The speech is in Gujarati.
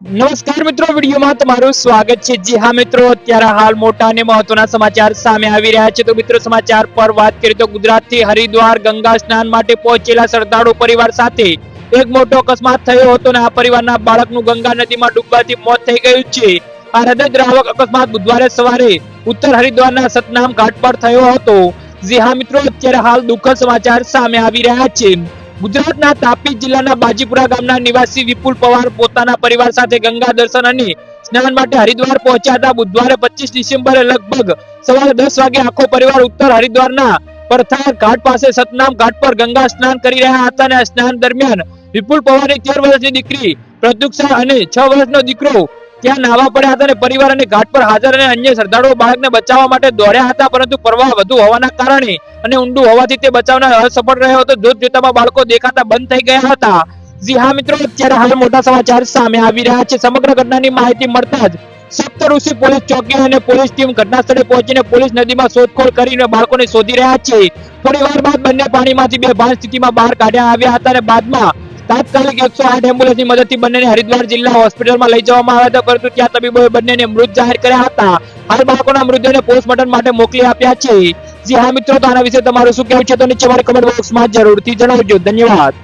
નમસ્કાર મિત્રો, વિડીયોમાં તમારું સ્વાગત છે. જી હા મિત્રો, અત્યારે હાલ મોટા અને મહત્વના સમાચાર સામે આવી રહ્યા છે. તો મિત્રો, સમાચાર પર વાત કરીએ તો ગુજરાતથી હરિદ્વાર ગંગા સ્નાન માટે પહોંચેલા શ્રદ્ધાળુ પરિવાર સાથે એક મોટો અકસ્માત થયો હતો અને આ પરિવારના બાળકનું ગંગા નદીમાં ડૂબવાથી મોત થઈ ગયું છે. આ હૃદયદ્રાવક અકસ્માત બુધવારે સવારે ઉત્તર હરિદ્વારના સતનામ ઘાટ પર થયો હતો. જી હા મિત્રો, અત્યારે હાલ દુઃખદ સમાચાર સામે આવી રહ્યા છે. ગુજરાતના તાપી જિલ્લાના બાજીપુરા ગામના નિવાસી વિપુલ પવાર પોતાના પરિવાર સાથે ગંગા દર્શન અને સ્નાન માટે હરિદ્વાર પહોંચ્યા હતા. બુધવારે પચીસ ડિસેમ્બરે લગભગ સવારે દસ વાગે આખો પરિવાર ઉત્તર હરિદ્વારના પરથાર ઘાટ પાસે સતનામ ઘાટ પર ગંગા સ્નાન કરી રહ્યા હતા અને સ્નાન દરમિયાન વિપુલ પવારની તેર વર્ષની દીકરી પ્રદુક્ષા અને છ વર્ષનો દીકરો ત્યાં નાવા પડ્યા હતા અને પરિવાર અને ઘાટ પર હાજર અને અન્ય શ્રદ્ધાળુઓ બાળકને બચાવવા માટે દોડ્યા હતા, પરંતુ પ્રવાહ વધુ હોવાના કારણે અને ઊંડું હોવાથી તે બચાવના અસફળ રહ્યો હતો. જોત જોતામાં બાળકો દેખાતા બંધ થઈ ગયા હતા. જી હા મિત્રો, અત્યારે હાલ મોટા સમાચાર સામે આવી રહ્યા છે. સમગ્ર ઘટનાની માહિતી મળતા જ સપ્તઋષિ પોલીસ ચોકી અને પોલીસ ટીમ ઘટના સ્થળે પહોંચીને પોલીસ નદીમાં શોધખોળ કરીને બાળકોને શોધી રહ્યા છે. થોડી વાર બાદ બંને પાણીમાંથી બે ભાન સ્થિતિમાં બહાર કાઢ્યા આવ્યા હતા અને બાદમાં તાત્કાલિક એકસો આઠ એમ્બ્યુલન્સની મદદથી બંનેને હરિદ્વાર જિલ્લા હોસ્પિટલમાં લઈ જવામાં આવ્યા હતા, પરંતુ ત્યાં તબીબોએ બંનેને મૃત જાહેર કર્યા હતા. હાલ બાળકોના મૃતદેહને પોસ્ટમોર્ટમ માટે મોકલી આપ્યા છે. જી હા મિત્રો, તો આના વિશે તમારું શું કહેવું છે? તો નીચે મારી કમેન્ટ બોક્સમાં જરૂરથી જણાવજો. ધન્યવાદ.